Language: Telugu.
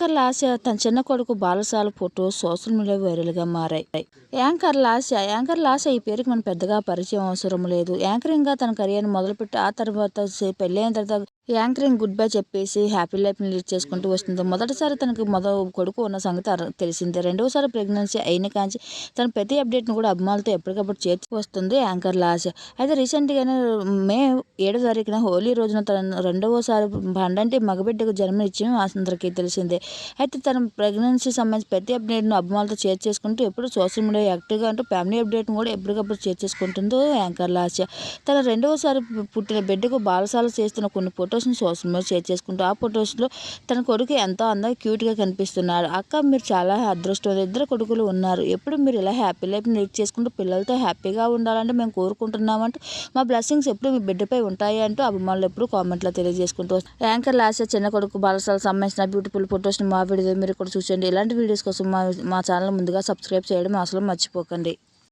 యాంకర్ లాస్య తన చిన్న కొడుకు బాలసాల ఫోటో సోషల్ మీడియా వైరల్గా మారాయి. యాంకర్ లాస్య యాంకర్ లాస్య ఈ పేరుకి మనం పెద్దగా పరిచయం అవసరం లేదు. యాంకరింగ్గా తన కెరియర్ని మొదలుపెట్టి ఆ తర్వాత పెళ్ళైన తర్వాత యాంకరింగ్ గుడ్ బై చెప్పేసి హ్యాపీ లైఫ్ని లీడ్ చేసుకుంటూ వస్తుంది. మొదటిసారి తనకి మొద కొడుకు ఉన్న సంగతి తెలిసిందే. రెండవసారి ప్రెగ్నెన్సీ అయిన కాంచి తన ప్రతి అప్డేట్ను కూడా అభిమానులతో ఎప్పటికప్పుడు చేర్చి వస్తుంది యాంకర్ లాస్. అయితే రీసెంట్గానే మే ఏడో తారీఖున హోలీ రోజున తన రెండవసారి పండంటి మగబిడ్డకు జన్మనిచ్చిన అందరికీ తెలిసిందే. అయితే తన ప్రెగ్నెన్సీ సంబంధించి ప్రతి అప్డేట్ను అభిమానులతో షేర్ చేసుకుంటూ ఎప్పుడు సోషల్ మీడియా యాక్టివ్గా అంటూ ఫ్యామిలీ అప్డేట్ను కూడా ఎప్పటికప్పుడు షేర్ చేసుకుంటుందో యాంకర్ లాస్య తన రెండవసారి పుట్టిన బిడ్డకు బాలసాల చేస్తున్న కొన్ని ఫొటోస్ని సోషల్ మీడియా షేర్ చేసుకుంటూ ఆ ఫొటోస్లో తన కొడుకు ఎంతో అందంగా క్యూట్గా కనిపిస్తున్నాడు. అక్క మీరు చాలా అదృష్టం ఇద్దరు కొడుకులు ఉన్నారు. ఎప్పుడు మీరు ఇలా హ్యాపీ లైఫ్ లీడ్ చేసుకుంటూ పిల్లలతో హ్యాపీగా ఉండాలంటే మేము కోరుకుంటున్నామంటూ మా బ్లెస్సింగ్స్ ఎప్పుడు మీ బిడ్డపై ఉంటాయి అంటూ అభిమానులు ఎప్పుడు కామెంట్లో తెలియజేసుకుంటూ యాంకర్ లాస్ట్ చిన్న కొడుకు బాలసాలకు సంబంధించిన బ్యూటిఫుల్ ఫొటోస్ని మా వీడియో మీరు కూడా చూసండి ఇలాంటి వీడియోస్ కోసం మా మా ఛానల్ ముందుగా సబ్స్క్రైబ్ చేయడం అసలు మర్చిపోకండి.